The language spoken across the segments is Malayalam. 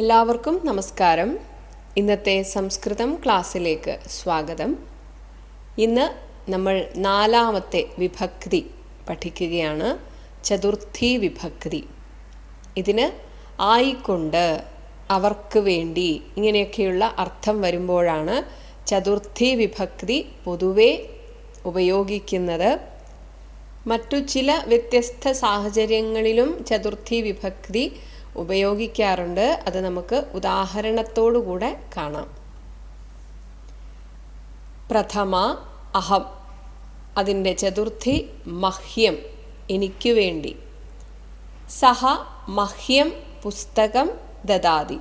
എല്ലാവർക്കും നമസ്കാരം. ഇന്നത്തെ സംസ്കൃതം ക്ലാസ്സിലേക്ക് സ്വാഗതം. ഇന്ന് നമ്മൾ നാലാമത്തെ വിഭക്തി പഠിക്കുകയാണ്. ചതുർത്ഥി വിഭക്തി. ഇതിന് ആയിക്കൊണ്ട് അവർക്ക് വേണ്ടി ഇങ്ങനെയൊക്കെയുള്ള അർത്ഥം വരുമ്പോഴാണ് ചതുർത്ഥി വിഭക്തി പൊതുവെ ഉപയോഗിക്കുന്നത്. മറ്റു ചില വ്യത്യസ്ത സാഹചര്യങ്ങളിലും ചതുർത്ഥി വിഭക്തി ഉപയോഗിക്കാറുണ്ട്. അത് നമുക്ക് ഉദാഹരണത്തോടുകൂടെ കാണാം. പ്രഥമ അഹം അതിന്റെ ചതുർത്ഥി മഹ്യം എനിക്ക് വേണ്ടി. സഹ മഹ്യം പുസ്തകം ദദാതി.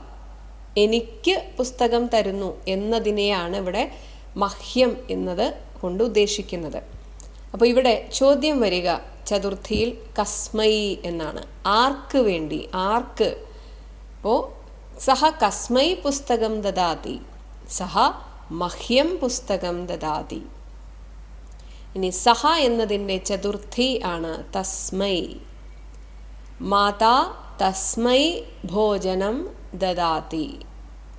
എനിക്ക് പുസ്തകം തരുന്നു എന്നതിനെയാണ് ഇവിടെ മഹ്യം എന്നത് കൊണ്ട് ഉദ്ദേശിക്കുന്നത്. അപ്പോൾ ഇവിടെ ചോദ്യം വരിക. ചതുർത്ഥിയിൽ കസ്മൈ എന്നാണ്. ആർക്ക് വേണ്ടി? ആർക്ക്? അപ്പോൾ സഹ കസ്മൈ പുസ്തകം ദദാതി സഹ മഹ്യം പുസ്തകം ദദാതി. ഇനി സഹ എന്നതിന്റെ ചതുർത്ഥി ആണ് തസ്മൈ. മാതാ തസ്മൈ ഭോജനം ദദാതി.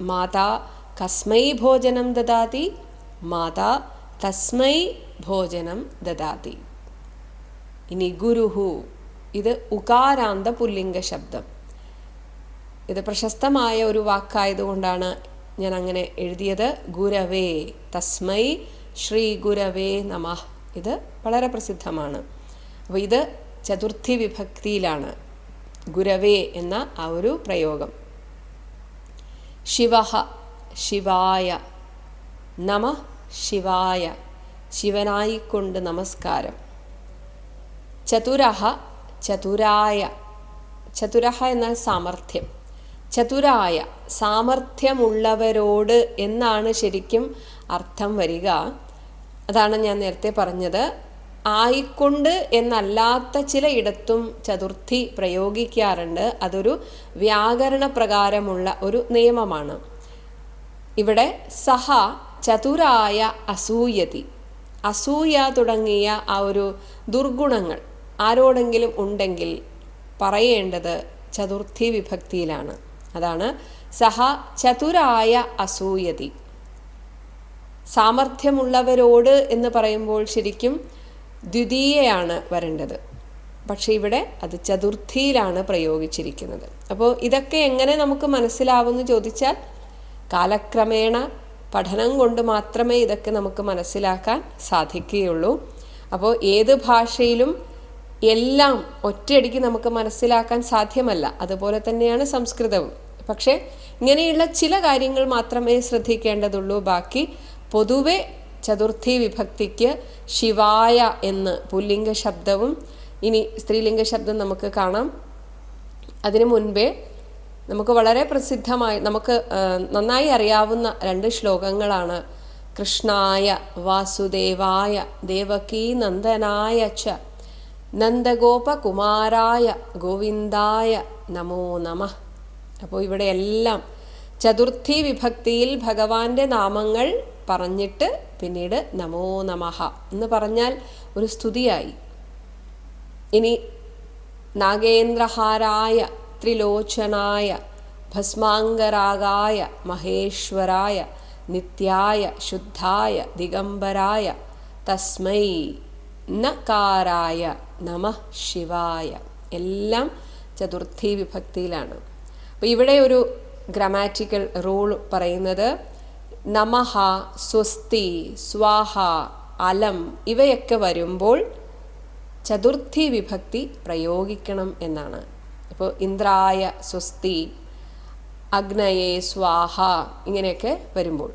മാതാ കസ്മൈ ഭോജനം ദദാതി മാതാ തസ്മൈ ഭോജനം ദദാതി. ഇനി ഗുരുഹു. ഇത് ഉകാരാന്ത പുല്ലിംഗ ശബ്ദം. ഇത് പ്രശസ്തമായ ഒരു വാക്കായതുകൊണ്ടാണ് ഞാൻ അങ്ങനെ എഴുതിയത്. ഗുരവേ തസ്മൈ ശ്രീ ഗുരവേ നമ. ഇത് വളരെ പ്രസിദ്ധമാണ്. അപ്പോൾ ഇത് ചതുർത്ഥി വിഭക്തിയിലാണ്. ഗുരവേ എന്ന ആ ഒരു പ്രയോഗം. ശിവ ശിവായ നമ ശിവായ. ശിവനായിക്കൊണ്ട് നമസ്കാരം. ചതുരഹ ചതുരായ ചതുരഹ എന്നാൽ സാമർഥ്യം. ചതുരായ സാമർഥ്യമുള്ളവരോട് എന്നാണ് ശരിക്കും അർത്ഥം വരിക. അതാണ് ഞാൻ നേരത്തെ പറഞ്ഞത്. ആയിക്കൊണ്ട് എന്നല്ലാത്ത ചിലയിടത്തും ചതുർത്ഥി പ്രയോഗിക്കാറുണ്ട്. അതൊരു വ്യാകരണ പ്രകാരമുള്ള ഒരു നിയമമാണ്. ഇവിടെ സഹ ചതുരായ അസൂയതി. അസൂയ തുടങ്ങിയ ആ ഒരു ദുർഗുണങ്ങൾ. ആരോടെങ്കിലും ഉണ്ടെങ്കിൽ പറയേണ്ടത് ചതുർത്ഥി വിഭക്തിയിലാണ്. അതാണ് സഹ ചതുരായ അസൂയതി. സാമർഥ്യമുള്ളവരോട് എന്ന് പറയുമ്പോൾ ശരിക്കും ദ്വിതീയയാണ് വരേണ്ടത്. പക്ഷേ ഇവിടെ അത് ചതുർത്ഥിയിലാണ് പ്രയോഗിച്ചിരിക്കുന്നത്. അപ്പോൾ ഇതൊക്കെ എങ്ങനെ നമുക്ക് മനസ്സിലാവുമെന്ന് ചോദിച്ചാൽ കാലക്രമേണ പഠനം കൊണ്ട് മാത്രമേ ഇതൊക്കെ നമുക്ക് മനസ്സിലാക്കാൻ സാധിക്കുകയുള്ളൂ. അപ്പോൾ ഏത് ഭാഷയിലും എല്ലാം ഒറ്റയടിക്ക് നമുക്ക് മനസ്സിലാക്കാൻ സാധ്യമല്ല. അതുപോലെ തന്നെയാണ് സംസ്കൃതവും. പക്ഷേ ഇങ്ങനെയുള്ള ചില കാര്യങ്ങൾ മാത്രമേ ശ്രദ്ധിക്കേണ്ടതുള്ളൂ. ബാക്കി പൊതുവെ ചതുർത്ഥി വിഭക്തിക്ക് ശിവായ എന്ന് പുല്ലിംഗ ശബ്ദവും ഇനി സ്ത്രീലിംഗ ശബ്ദം നമുക്ക് കാണാം. അതിനു മുൻപേ നമുക്ക് വളരെ പ്രസിദ്ധമായി നമുക്ക് നന്നായി അറിയാവുന്ന രണ്ട് ശ്ലോകങ്ങളാണ്. കൃഷ്ണായ വാസുദേവായ ദേവകീ നന്ദനായ ച. നന്ദഗോപകുമാരായ ഗോവിന്ദായ നമോ നമ. അപ്പോൾ ഇവിടെ എല്ലാം ചതുർത്ഥി വിഭക്തിയിൽ ഭഗവാന്റെ നാമങ്ങൾ പറഞ്ഞിട്ട് പിന്നീട് നമോ നമഃ എന്ന് പറഞ്ഞാൽ ഒരു സ്തുതിയായി. ഇനി നാഗേന്ദ്രഹാരായ ത്രിലോചനായ ഭസ്മാംഗരാഗായ മഹേശ്വരായ നിത്യായ ശുദ്ധായ ദിഗംബരായ തസ്മൈ നകാരായ നമ ശിവായ. എല്ലാം ചതുർത്ഥി വിഭക്തിയിലാണ്. അപ്പോൾ ഇവിടെ ഒരു ഗ്രാമാറ്റിക്കൽ റൂൾ പറയുന്നത് നമഹ സ്വസ്തി സ്വാഹ അലം ഇവയൊക്കെ വരുമ്പോൾ ചതുർത്ഥി വിഭക്തി പ്രയോഗിക്കണം എന്നാണ്. അപ്പോൾ ഇന്ദ്രായ സ്വസ്തി അഗ്നയെ സ്വാഹ ഇങ്ങനെയൊക്കെ വരുമ്പോൾ.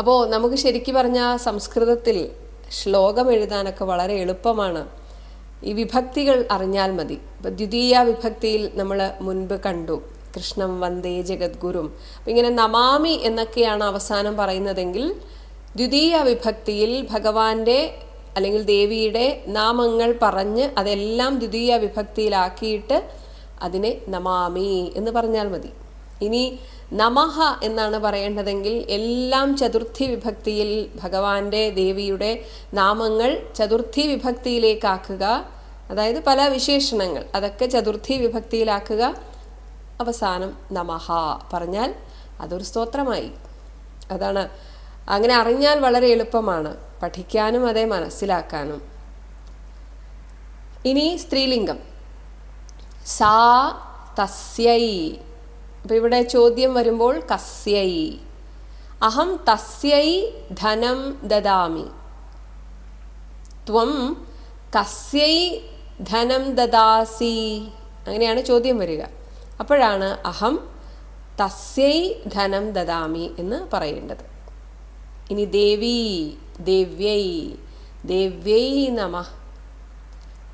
അപ്പോൾ നമുക്ക് ശരിക്കും പറഞ്ഞാൽ സംസ്കൃതത്തിൽ ശ്ലോകം എഴുതാനൊക്കെ വളരെ എളുപ്പമാണ്. ഈ വിഭക്തികൾ അറിഞ്ഞാൽ മതി. ഇപ്പം ദ്വിതീയ വിഭക്തിയിൽ നമ്മൾ മുൻപ് കണ്ടു. കൃഷ്ണം വന്ദേ ജഗദ്ഗുരും. അപ്പം ഇങ്ങനെ നമാമി എന്നൊക്കെയാണ് അവസാനം പറയുന്നതെങ്കിൽ ദ്വിതീയ വിഭക്തിയിൽ ഭഗവാന്റെ അല്ലെങ്കിൽ ദേവിയുടെ നാമങ്ങൾ പറഞ്ഞ് അതെല്ലാം ദ്വിതീയ വിഭക്തിയിലാക്കിയിട്ട് അതിനെ നമാമി എന്ന് പറഞ്ഞാൽ മതി. ഇനി നമഹ എന്നാണ് പറയേണ്ടതെങ്കിൽ എല്ലാം ചതുർത്ഥി വിഭക്തിയിൽ ഭഗവാന്റെ ദേവിയുടെ നാമങ്ങൾ ചതുർത്ഥി വിഭക്തിയിലേക്കാക്കുക. അതായത് പല വിശേഷണങ്ങൾ. അതൊക്കെ ചതുർത്ഥി വിഭക്തിയിലാക്കുക. അവസാനം നമഹ പറഞ്ഞാൽ അതൊരു സ്തോത്രമായി. അതാണ്. അങ്ങനെ അറിഞ്ഞാൽ വളരെ എളുപ്പമാണ്. പഠിക്കാനും അതേ മനസ്സിലാക്കാനും. ഇനി സ്ത്രീലിംഗം. സാ തസ്യൈ അപ്പം ഇവിടെ ചോദ്യം വരുമ്പോൾ കസ്യൈ. അഹം തസ്യൈ ധനം ദദാമി. ത്വം കസ്യൈ ധനം ദദാസി. അങ്ങനെയാണ് ചോദ്യം വരിക. അപ്പോഴാണ് അഹം തസ്യൈ ധനം ദദാമി എന്ന് പറയേണ്ടത്. ഇനി ദേവി ദേവ്യൈ ദേവ്യൈ നമ.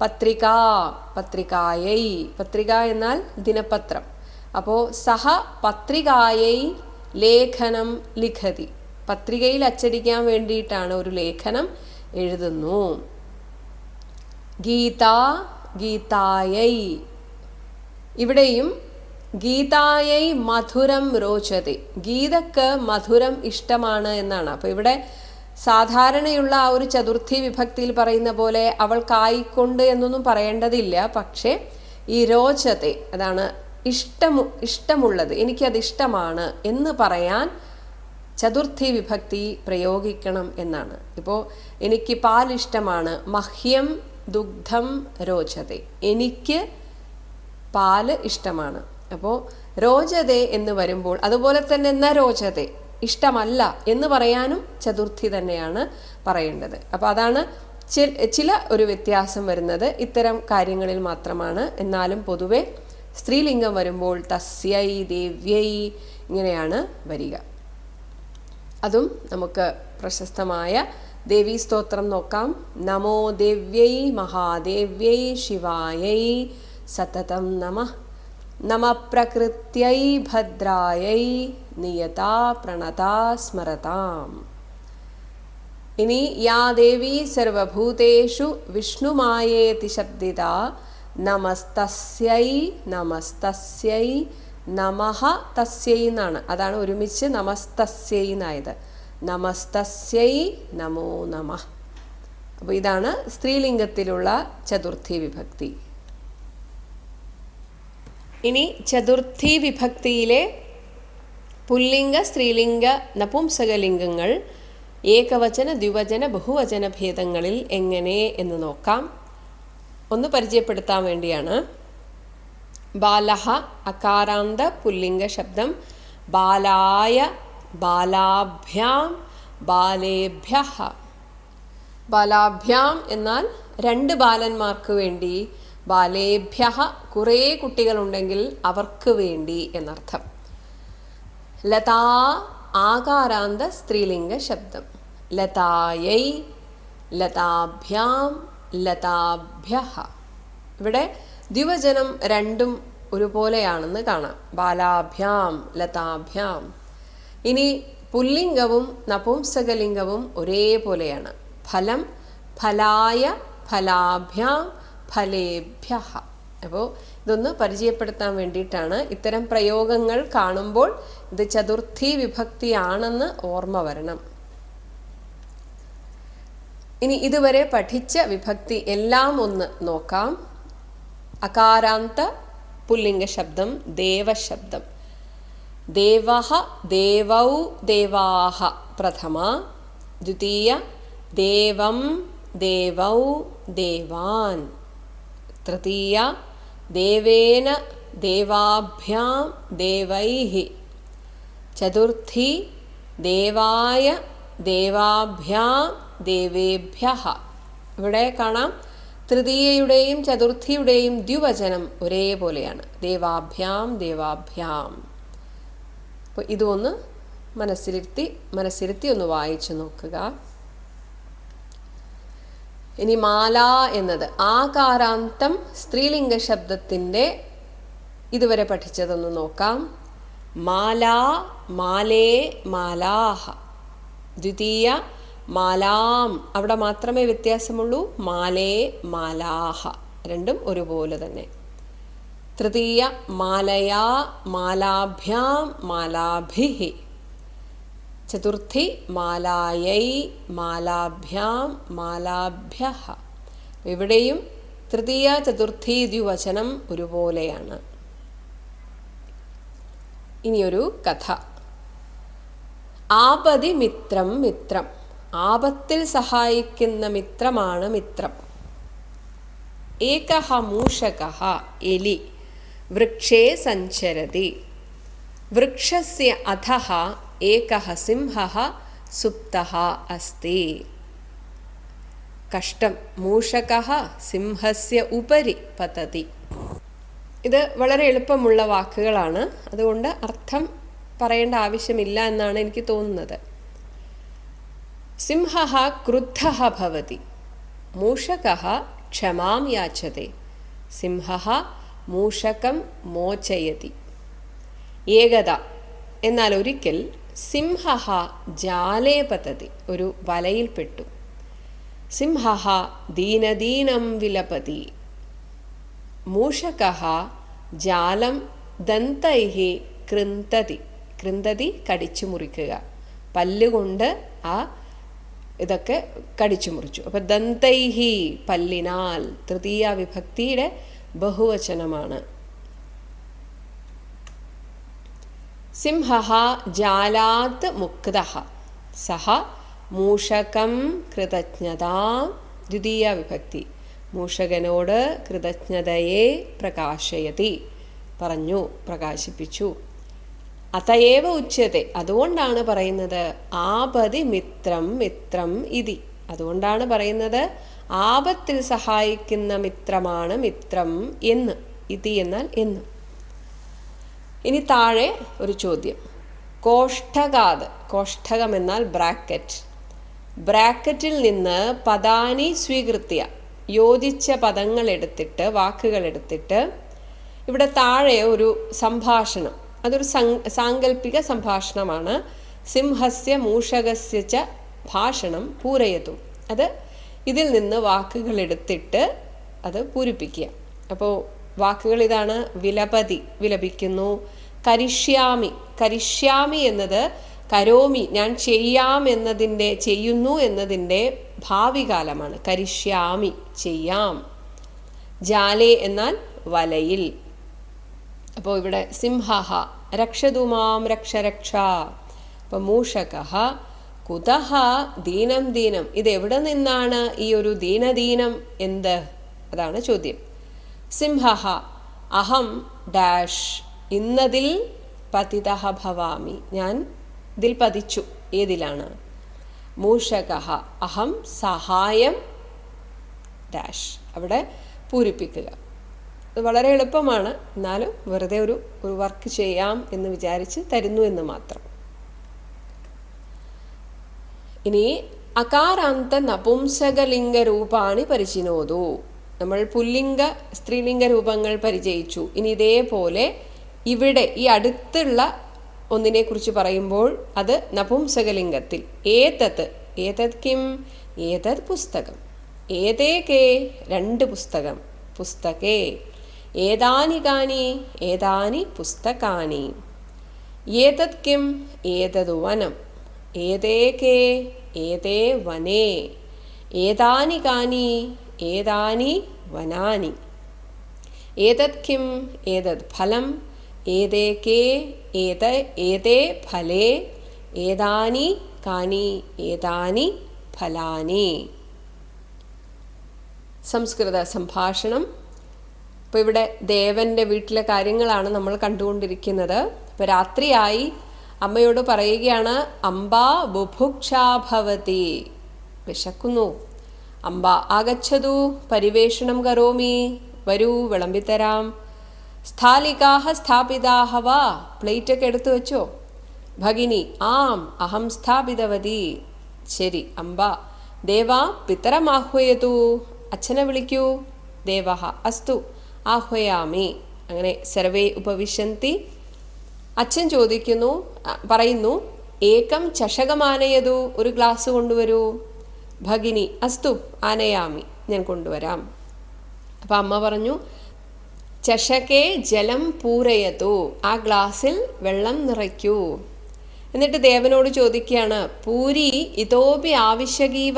പത്രിക പത്രികായൈ. പത്രിക എന്നാൽ ദിനപത്രം. അപ്പോൾ സഹ പത്രികായൈ ലേഖനം ലിഖതി. പത്രികയിൽ അച്ചടിക്കാൻ വേണ്ടിയിട്ടാണ് ഒരു ലേഖനം എഴുതുന്നു. ഗീത ഗീതായൈ. ഇവിടെയും ഗീതായൈ മധുരം രോചതി ഗീതക്ക് മധുരം ഇഷ്ടമാണ് എന്നാണ്. അപ്പോൾ ഇവിടെ സാധാരണയുള്ള ആ ഒരു ചതുർത്ഥി വിഭക്തിയിൽ പറയുന്ന പോലെ അവൾ കായിക്കൊണ്ട് എന്നൊന്നും പറയേണ്ടതില്ല. പക്ഷേ ഈ രോചത്തെ അതാണ് ഇഷ്ടമു ഇഷ്ടമുള്ളത് എനിക്കത് ഇഷ്ടമാണ് എന്ന് പറയാൻ ചതുർത്ഥി വിഭക്തി പ്രയോഗിക്കണം എന്നാണ്. ഇപ്പോൾ എനിക്ക് പാൽ ഇഷ്ടമാണ് മഹ്യം ദുഗ്ധം രോചതെ. എനിക്ക് പാൽ ഇഷ്ടമാണ്. അപ്പോൾ രോചതെ എന്ന് വരുമ്പോൾ അതുപോലെ തന്നെ ന രോചതെ ഇഷ്ടമല്ല എന്ന് പറയാനും ചതുർത്ഥി തന്നെയാണ് പറയേണ്ടത്. അപ്പോൾ അതാണ് ചില ഒരു വ്യത്യാസം വരുന്നത്. ഇത്തരം കാര്യങ്ങളിൽ മാത്രമാണ്. എന്നാലും പൊതുവെ സ്ത്രീലിംഗം വരുമ്പോൾ തസ്യൈ ദേവ്യൈ ഇങ്ങനെയാണ് വരിക. അതും നമുക്ക് പ്രശസ്തമായ ദേവീ സ്തോത്രം നോക്കാം. നമോ ദേവ്യൈ മഹാദേവ്യൈ ശിവായൈ സതതം നമ. നമ പ്രകൃത്യൈ ഭദ്രായൈ നിയതാ പ്രണതാ സ്മരതാം. ഇനി യാ ദേവി സർവഭൂതേഷു വിഷ്ണുമായേതി ശബ്ദിത നമസ്തസ്യൈ നമസ്തസ്യൈ നമഹ തസ്യൈ എന്നാണ്. അതാണ് ഒരുമിച്ച് നമസ്തസ്യൈ എന്നായത്. നമസ്തസ്യൈ നമോ നമ. അപ്പോൾ ഇതാണ് സ്ത്രീലിംഗത്തിലുള്ള ചതുർത്ഥി വിഭക്തി. ഇനി ചതുർത്ഥി വിഭക്തിയിലെ പുല്ലിംഗ സ്ത്രീലിംഗ നപുംസകലിംഗങ്ങൾ ഏകവചന ദ്വിവചന ബഹുവചന ഭേദങ്ങളിൽ എങ്ങനെ എന്ന് നോക്കാം. ഒന്ന് പരിചയപ്പെടുത്താൻ വേണ്ടിയാണ്. ബാലഹ അകാരാന്ത പുല്ലിംഗ ശബ്ദം ബാലായ ബാലാഭ്യാം ബാലേഭ്യ ബാലാഭ്യാം എന്നാൽ രണ്ട് ബാലന്മാർക്ക് വേണ്ടി ബാലേഭ്യ കുറേ കുട്ടികളുണ്ടെങ്കിൽ അവർക്ക് വേണ്ടി എന്നർത്ഥം. ലതാ ആകാരാന്ത സ്ത്രീലിംഗ ശബ്ദം. ലതായൈ ലതാഭ്യാം ലതാഭ്യ ഇവിടെ ദ്വിവചനം രണ്ടും ഒരുപോലെയാണെന്ന് കാണാം. ബാലാഭ്യാം ലതാഭ്യാം. ഇനി പുല്ലിംഗവും നപുംസകലിംഗവും ഒരേപോലെയാണ്. ഫലം ഫലായ ഫലാഭ്യാം ഫലേഭ്യ അപ്പോൾ ഇതൊന്ന് പരിചയപ്പെടുത്താൻ വേണ്ടിയിട്ടാണ് ഇത്തരം പ്രയോഗങ്ങൾ കാണുമ്പോൾ ഇത് ചതുർത്ഥി വിഭക്തിയാണെന്ന് ഓർമ്മ വരണം. ഇനി ഇതുവരെ പഠിച്ച വിഭക്തി എല്ലാം ഒന്ന് നോക്കാം. അകാരാന്ത പുല്ലിംഗ ശബ്ദം ദേവശബ്ദം ദേവഹ ദേവൗ ദേവാഹ പ്രഥമ. ദ്വിതീയ ദേവം ദേവൗ ദേവാൻ. തൃതീയ ദേവേന ദേവാഭ്യാം ദേവൈഹി. ചതുർത്ഥി ദേവായ ദേവാഭ്യാം ദേവേഭ്യ ഇവിടെ കാണാം തൃതീയയുടെയും ചതുർത്ഥിയുടെയും ദ്വിവചനം ഒരേപോലെയാണ്. ദേവാഭ്യാം ദേവാഭ്യാം. അപ്പോൾ ഇതൊന്ന് മനസ്സിലിരുത്തി മനസ്സിരുത്തി ഒന്ന് വായിച്ചു നോക്കുക. ഇനി മാല എന്നത് ആകാരാന്തം സ്ത്രീലിംഗ ശബ്ദത്തിന്റെ ഇതുവരെ പഠിച്ചതൊന്ന് നോക്കാം. മാല മാലേ മാലാഹ. ദ്വിതീയ മാലാം. അവിടെ മാത്രമേ വ്യത്യാസമുള്ളൂ. മാലേ മാലാഹ. രണ്ടും ഒരുപോലെ തന്നെ. തൃതീയ മാലയാ മാലാഭ്യാം മാലാഭിഹി. ചതുർത്ഥി മാലായൈ മാലാഭ്യാം മാലാഭ്യ ഇവിടെയും തൃതീയ ചതുർത്ഥി ദ്വിവചനം ഒരുപോലെയാണ്. ഇനിയൊരു കഥ. ആപതി മിത്രം മിത്രം. ആപത്തിൽ സഹായിക്കുന്ന മിത്രമാണ് മിത്രം. ഏകഹ മൂഷക എലി വൃക്ഷേ സഞ്ചരതി. വൃക്ഷസ്യ അധഃ ഏകഹ സിംഹ സുപ്ത അസ്തി. കഷ്ടം മൂഷകഃ സിംഹസ്യ ഉപരി പതതി. ഇത് വളരെ എളുപ്പമുള്ള വാക്കുകളാണ്. അതുകൊണ്ട് അർത്ഥം പറയേണ്ട ആവശ്യമില്ല എന്നാണ് എനിക്ക് തോന്നുന്നത്. സിംഹ ക്രുദ്ധ ഭവതി മൂഷക ക്ഷമാം याचते। സിംഹ മൂഷകം മോചയതി ഏകത എന്നാൽ ഒരിക്കൽ സിംഹ ജാലേ പതതി ഒരു വലയിൽപ്പെട്ടു സിംഹ ദീനദീനം വിലപതി। മൂഷക ജാലം ദന്തൈ കൃന്തതി കൃന്തതി കടിച്ചു മുറിക്കുക। പല്ലുകൊണ്ട് ആ ഇതൊക്കെ കടിച്ചു മുറിച്ചു. അപ്പം ദന്തൈഹി പല്ലിനാൽ തൃതീയ വിഭക്തിയുടെ ബഹുവചനമാണ്. സിംഹ ജാലാത് മുക്ത സഹ മൂഷകം കൃതജ്ഞത ദ്വിതീയ വിഭക്തി. മൂഷകനോട് കൃതജ്ഞതയെ പ്രകാശയതി. പറഞ്ഞു പ്രകാശിപ്പിച്ചു. അതയേവ ഉച്ചത്തെ അതുകൊണ്ടാണ് പറയുന്നത് ആപതി മിത്രം മിത്രം ഇതി. അതുകൊണ്ടാണ് പറയുന്നത് ആപത്തിൽ സഹായിക്കുന്ന മിത്രമാണ് മിത്രം എന്ന്. ഇതി എന്നാൽ എന്ന്. ഇനി താഴെ ഒരു ചോദ്യം. കോഷ്ഠകാത്. കോഷ്ടകം എന്നാൽ ബ്രാക്കറ്റ്. ബ്രാക്കറ്റിൽ നിന്ന് പദാനി സ്വീകൃത്യ. യോജിച്ച പദങ്ങൾ എടുത്തിട്ട് വാക്കുകൾ എടുത്തിട്ട് ഇവിടെ താഴെ ഒരു സംഭാഷണം. അതൊരു സാങ്കല്പിക സംഭാഷണമാണ്. സിംഹസ്യ മൂഷകസ്യ ച ഭാഷണം പൂരയതു. അത് ഇതിൽ നിന്ന് വാക്കുകൾ എടുത്തിട്ട് അത് പൂരിപ്പിക്കുക. അപ്പോൾ വാക്കുകൾ ഇതാണ്. വിലപതി വിലപിക്കുന്നു. കരിഷ്യാമി കരിഷ്യാമി എന്നത് കരോമി ഞാൻ ചെയ്യാം എന്നതിന്റെ ചെയ്യുന്നു എന്നതിന്റെ ഭാവി കാലമാണ് കരിഷ്യാമി ചെയ്യാം. ജാലേ എന്നാൽ വലയിൽ. അപ്പോൾ ഇവിടെ സിംഹ രക്ഷതുമാം രക്ഷ രക്ഷ അപ്പം മൂഷക കുതഹ ദീനം ദീനം. ഇത് എവിടെ നിന്നാണ് ഈ ഒരു ദീനദീനം എന്ത്? അതാണ് ചോദ്യം. സിംഹ അഹം ഡാഷ്. ഇന്നതിൽ പതിത ഭവാമി. ഞാൻ ഇതിൽ പതിച്ചു. ഏതിലാണ്? മൂഷക അഹം സഹായം ഡാഷ്. അവിടെ പൂരിപ്പിക്കുക. വളരെ എളുപ്പമാണ്. എന്നാലും വെറുതെ ഒരു ഒരു വർക്ക് ചെയ്യാം എന്ന് വിചാരിച്ച് തരുന്നു എന്ന് മാത്രം. ഇനി അകാരാന്ത നപുംസകലിംഗ രൂപാണി പരിചിനോതു. നമ്മൾ പുല്ലിംഗ സ്ത്രീലിംഗ രൂപങ്ങൾ പരിചയിച്ചു. ഇനി ഇതേപോലെ ഇവിടെ ഈ അടുത്തുള്ള ഒന്നിനെ കുറിച്ച് പറയുമ്പോൾ അത് നപുംസകലിംഗത്തിൽ. ഏതത്? ഏതത് കിം? ഏതത് പുസ്തകം? ഏതേ ഏതേകേ? രണ്ട് പുസ്തകം. പുസ്തകേ. ഏതാനി കാനി ഏതാനി പുസ്തകാനി? ഏതത് കിം ഏതത് വനം? ഏതേകേ ഏതേ വനേ? ഏതാനി കാനി ഏതാനി വനാനി? ഏതത് കിം ഏതത് ഫലം? ഏതേകേ ഏത ഏതേ ഫലേ? ഏതാനി കാനി ഏതാനി ഫലാനി? സംസ്കൃത സംഭാഷണം ഇപ്പോൾ ഇവിടെ ദേവന്റെ വീട്ടിലെ കാര്യങ്ങളാണ് നമ്മൾ കണ്ടുകൊണ്ടിരിക്കുന്നത്. ഇപ്പോൾ രാത്രിയായി അമ്മയോട് പറയുകയാണ് അംബ ബുഭുക്ഷാഭവതി വിശക്കുന്നു. അംബ ആഗച്ഛതു പരിവേഷണം കരോമി വരൂ വിളമ്പിത്തരാം. സ്ഥാലികാഹ സ്ഥാപിതാഹ വാ പ്ലേറ്റൊക്കെ എടുത്തു വെച്ചോ. ഭഗിനി ആം അഹം സ്ഥാപിതവതി. ശരി അംബ ദേവാ പിത്തരമാഹ്വയതു അച്ഛനെ വിളിക്കൂ. ദേവ അസ്തു. ആഹ്വയാമി. അങ്ങനെ സർവേ ഉപവിശന്തി. അച്ഛൻ ചോദിക്കുന്നു പറയുന്നു ഏകം ചഷകമാനയതു ഒരു ഗ്ലാസ് കൊണ്ടുവരൂ? ഭഗിനി അസ്തു ആനയാമി ഞാൻ കൊണ്ടുവരാം. അപ്പം അമ്മ പറഞ്ഞു ചഷകെ ജലം പൂരയതു ആ ഗ്ലാസ്സിൽ വെള്ളം നിറയ്ക്കൂ. എന്നിട്ട് ദേവനോട് ചോദിക്കുകയാണ് പൂരി ഇതോപി ആവശ്യകീവ?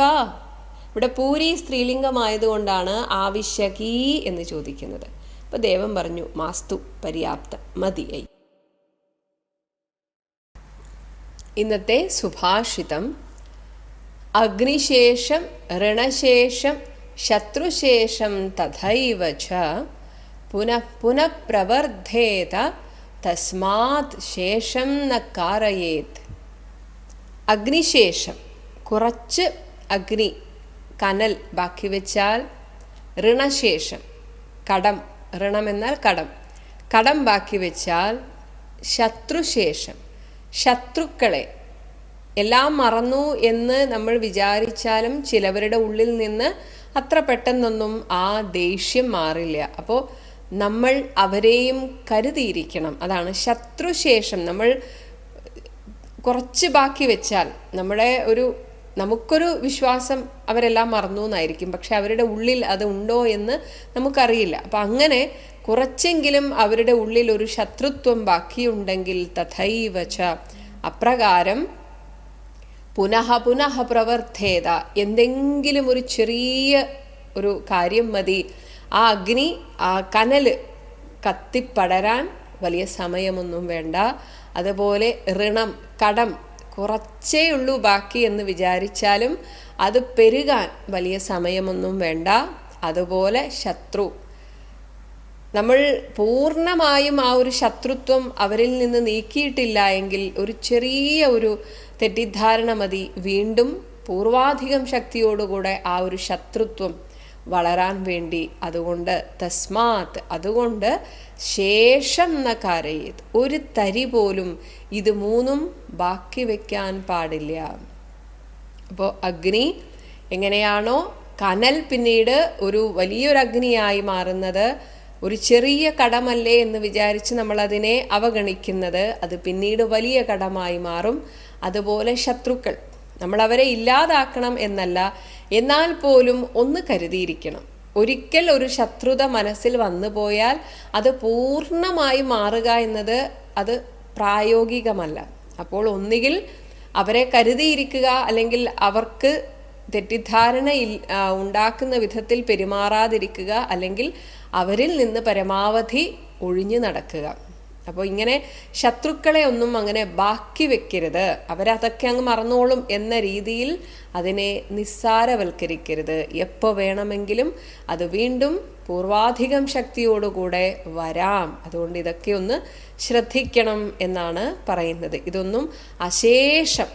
ഇവിടെ പൂരി സ്ത്രീലിംഗമായതുകൊണ്ടാണ് ആവശ്യകീ എന്ന് ചോദിക്കുന്നത്. അപ്പോൾ ദേവൻ പറഞ്ഞു മാസ്തു പര്യാപ്ത മതിയായി ഇന്നത്തെ സുഭാഷിതം അഗ്നിശേഷം ഋണശേഷം ശത്രുശേഷം തഥൈവ ച പുനഃ പുനഃപ്രവർദ്ധേത തസ്മാത് ശേഷം ന കാരയേത്. അഗ്നിശേഷം കുറച്ച് അഗ്നി കനൽ ബാക്കി വെച്ചാൽ ഋണശേഷം കടം ഋണം എന്നാൽ കടം. കടം ബാക്കി വെച്ചാൽ ശത്രുശേഷം. ശത്രുക്കളെ എല്ലാം മറന്നു എന്ന് നമ്മൾ വിചാരിച്ചാലും ചിലവരുടെ ഉള്ളിൽ നിന്ന് അത്ര പെട്ടെന്നൊന്നും ആ ദേഷ്യം മാറില്ല. അപ്പോൾ നമ്മൾ അവരെയും കരുതിയിരിക്കണം. അതാണ് ശത്രുശേഷം. നമ്മൾ കുറച്ച് ബാക്കി വെച്ചാൽ നമ്മുടെ ഒരു നമുക്കൊരു വിശ്വാസം അവരെല്ലാം മറന്നു എന്നായിരിക്കും പക്ഷെ അവരുടെ ഉള്ളിൽ അത് ഉണ്ടോ എന്ന് നമുക്കറിയില്ല. അപ്പം അങ്ങനെ കുറച്ചെങ്കിലും അവരുടെ ഉള്ളിൽ ഒരു ശത്രുത്വം ബാക്കിയുണ്ടെങ്കിൽ തഥൈവച്ച അപ്രകാരം പുനഃ പുനഃ പ്രവർത്തേത. എന്തെങ്കിലും ഒരു ചെറിയ ഒരു കാര്യം മതി. ആ അഗ്നി ആ കനൽ കത്തിപ്പടരാൻ വലിയ സമയമൊന്നും വേണ്ട. അതുപോലെ ഋണം കടം കുറച്ചേ ഉള്ളൂ ബാക്കി എന്ന് വിചാരിച്ചാലും അത് പെരുകാൻ വലിയ സമയമൊന്നും വേണ്ട. അതുപോലെ ശത്രു. നമ്മൾ പൂർണമായും ആ ഒരു ശത്രുത്വം അവരിൽ നിന്ന് നീക്കിയിട്ടില്ല എങ്കിൽ ഒരു ചെറിയ ഒരു തെറ്റിദ്ധാരണ മതി. വീണ്ടും പൂർവാധികം ശക്തിയോടുകൂടെ ആ ഒരു ശത്രുത്വം വളരാൻ വേണ്ടി അതുകൊണ്ട് തസ്മാത് അതുകൊണ്ട് ശേഷം ന കരയത്. ഒരു തരി പോലും ഇത് മൂന്നും ബാക്കി വെക്കാൻ പാടില്ല. അപ്പോൾ അഗ്നി എങ്ങനെയാണോ കനൽ പിന്നീട് ഒരു വലിയൊരു അഗ്നിയായി മാറുന്നത്. ഒരു ചെറിയ കടമല്ലേ എന്ന് വിചാരിച്ച് നമ്മളതിനെ അവഗണിക്കുന്നത്. അത് പിന്നീട് വലിയ കടമായി മാറും. അതുപോലെ ശത്രുക്കൾ. നമ്മളവരെ ഇല്ലാതാക്കണം എന്നല്ല. എന്നാൽ പോലും ഒന്ന് കരുതിയിരിക്കണം. ഒരിക്കൽ ഒരു ശത്രുത മനസ്സിൽ വന്നു പോയാൽ അത് പൂർണമായി മാറുക എന്നത് അത് പ്രായോഗികമല്ല. അപ്പോൾ ഒന്നുകിൽ അവരെ കരുതിയിരിക്കുക അല്ലെങ്കിൽ അവർക്ക് തെറ്റിദ്ധാരണ ഉണ്ടാക്കുന്ന വിധത്തിൽ പെരുമാറാതിരിക്കുക അല്ലെങ്കിൽ അവരിൽ നിന്ന് പരമാവധി ഒഴിഞ്ഞു നടക്കുക. അപ്പോൾ ഇങ്ങനെ ശത്രുക്കളെ ഒന്നും അങ്ങനെ ബാക്കി വെക്കരുത്. അവരതൊക്കെ അങ്ങ് മറന്നോളും എന്ന രീതിയിൽ അതിനെ നിസ്സാരവൽക്കരിക്കരുത്. എപ്പോൾ വേണമെങ്കിലും അത് വീണ്ടും പൂർവാധികം ശക്തിയോടുകൂടെ വരാം. അതുകൊണ്ട് ഇതൊക്കെ ഒന്ന് ശ്രദ്ധിക്കണം എന്നാണ് പറയുന്നത്. ഇതൊന്നും അശേഷം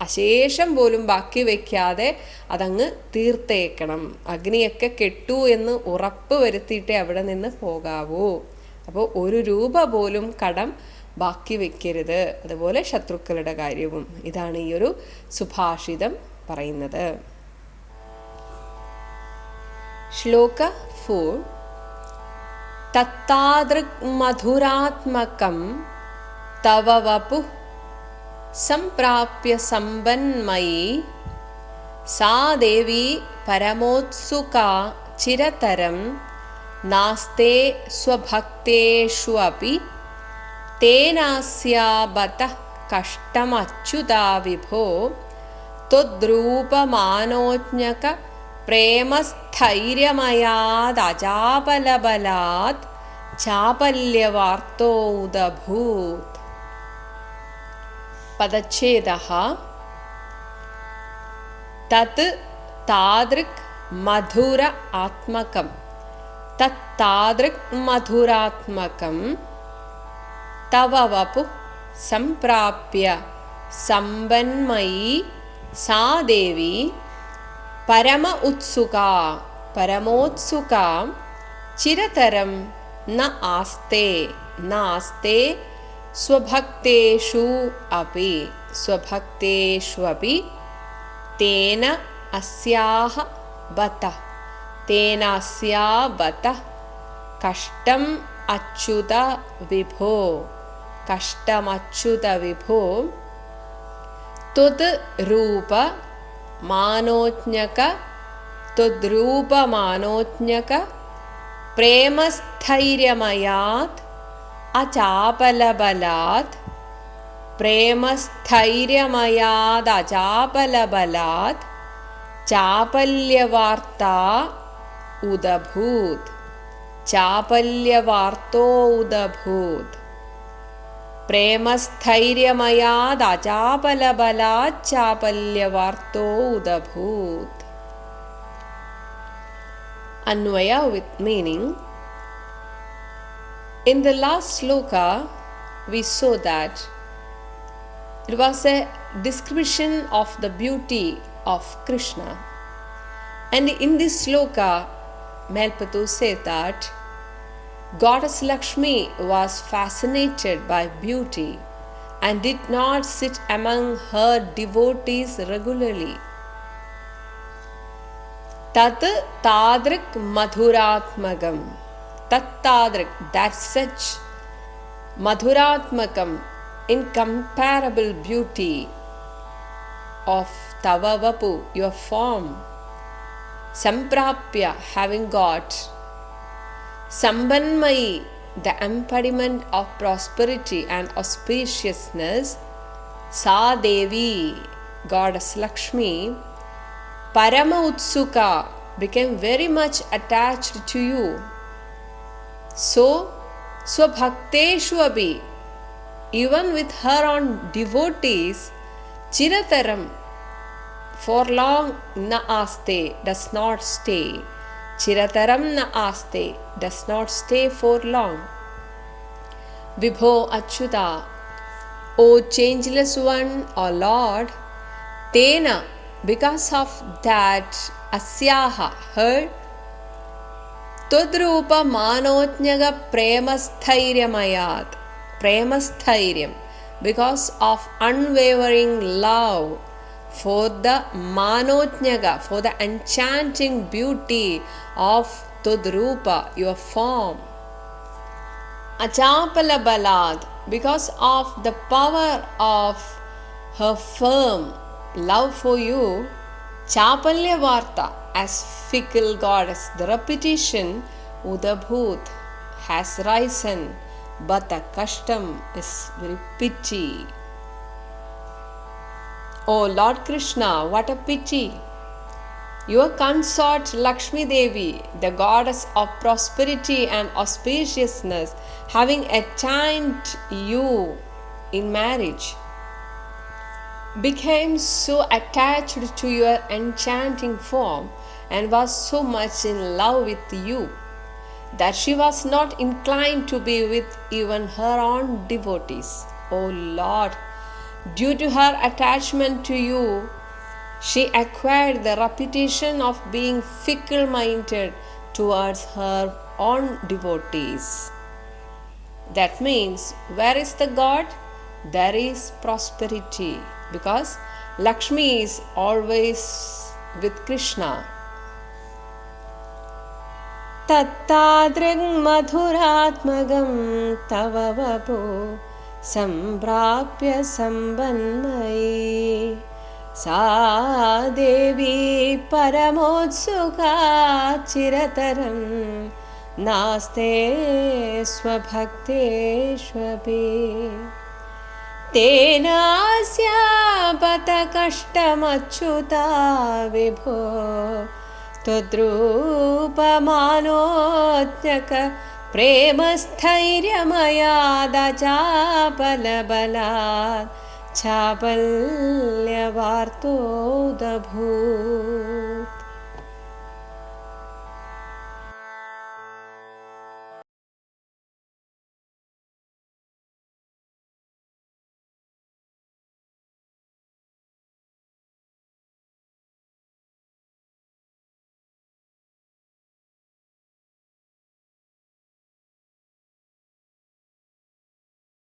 അശേഷം പോലും ബാക്കി വയ്ക്കാതെ അതങ്ങ് തീർത്തേക്കണം. അഗ്നിയൊക്കെ കെട്ടു എന്ന് ഉറപ്പ് വരുത്തിയിട്ടേ അവിടെ നിന്ന് പോകാവൂ. അപ്പോൾ ഒരു രൂപ പോലും കടം ബാക്കി വെക്കരുത്. അതുപോലെ ശത്രുക്കളുടെ കാര്യവും. ഇതാണ് ഈ ഒരു സുഭാഷിതം പറയുന്നത്. ശ്ലോക ഫോർ തത്താദൃക് മധുരാത്മകം തവ വപു സംപ്രാപ്യ സമ്പന്മയി സാ ദേവി പരമോത്സുക ചിരതരം नास्ते स्वभक्तेषु अपि तेनास्याबतः कष्टमच्युता विभो त्वद्रूपमानोज्ञकप्रेमस्थैर्यमयादजापलबलात् त्वद्रूपमानोज्ञकप्रेमस्थैर्यमयादजादभूत् पदच्छेदः तत् तादृक् मधुर आत्मकम्। तत्तादृक्मधुरात्मकं तव वपुः सम्प्राप्य सम्बन्मयी सा देवी परम उत्सुका परमोत्सुका चिरतरं न आस्ते नास्ते स्वभक्तेषु अपि स्वभक्तेष्वपि तेन अस्याः बतः। അസ്യാഹ ബത തേനാസ്യാ ബത കഷ്ടം അച്യുത വിഭോ കഷ്ടമച്യുത വിഭോ. ത്വത് രൂപ മാനോജ്ഞക ത്വദ്രൂപമാനോജ്ഞക പ്രേമസ്ഥൈര്യമയാത് അചാപലബലാത് പ്രേമസ്ഥൈര്യമയാത് ചാപല്യവാർത്ത उदभूत् चापल्यवार्तोऽदभूत् प्रेमस्थैर्यमयादाचापलबलाच्चापल्यवार्तोऽदभूत् Anvaya with meaning. In the last sloka, we saw that it was a description of the beauty of Krishna. And in this sloka, Melpatu said that Goddess Lakshmi was fascinated by beauty and did not sit among her devotees regularly. Tat tadrik madhuratmagam. Tat tadrik, that such madhuratmakam, incomparable beauty of Tavavapu, your form, Samprapya, having got Sambanmayi, the embodiment of prosperity and auspiciousness, Sa Devi, Goddess Lakshmi, Parama Utsuka, became very much attached to you. So, Swabhakteshu Abhi, even with her own devotees, Chirataram, for long న ఆస్తే డస్ నాట్ స్టే చిరతరం న ఆస్తే does not stay for long విభో Achyuta O changeless one ఆ లార్డ్ తేన బికాస్ ఆఫ్ దాట్ అస్యాహ హర్ తద్రూప మానోజ్ఞగ ప్రేమస్థైర్యమయాత్ ప్రేమస్థైర్యం because of unwavering love for the manojnaga, for the enchanting beauty of Tudrupa, your form. Achapala Balad, because of the power of her firm love for you, Chapalya Varta, as fickle goddess, the repetition Udabhut has risen, but the custom is very pity. O Lord Krishna, what a pity! Your consort Lakshmi Devi, the goddess of prosperity and auspiciousness, having attained you in marriage, became so attached to your enchanting form and was so much in love with you that she was not inclined to be with even her own devotees. O Lord, Due to her attachment to you, she acquired the reputation of being fickle minded towards her own devotees. That means, where is the God? There is prosperity because Lakshmi is always with Krishna. तत्तादृङ्मधुरात्मगं तव वपो सम्प्राप्य सम्बन्मयी सा देवी परमोत्सुका चिरतरं नास्ते स्वभक्तेष्वपि। तेनास्यापतकष्टमच्युता विभो। त्वद्रूपमानोज्ञक प्रेमस्थैर्यमयादचापलबलात् चापल्यवार्तोदभूत्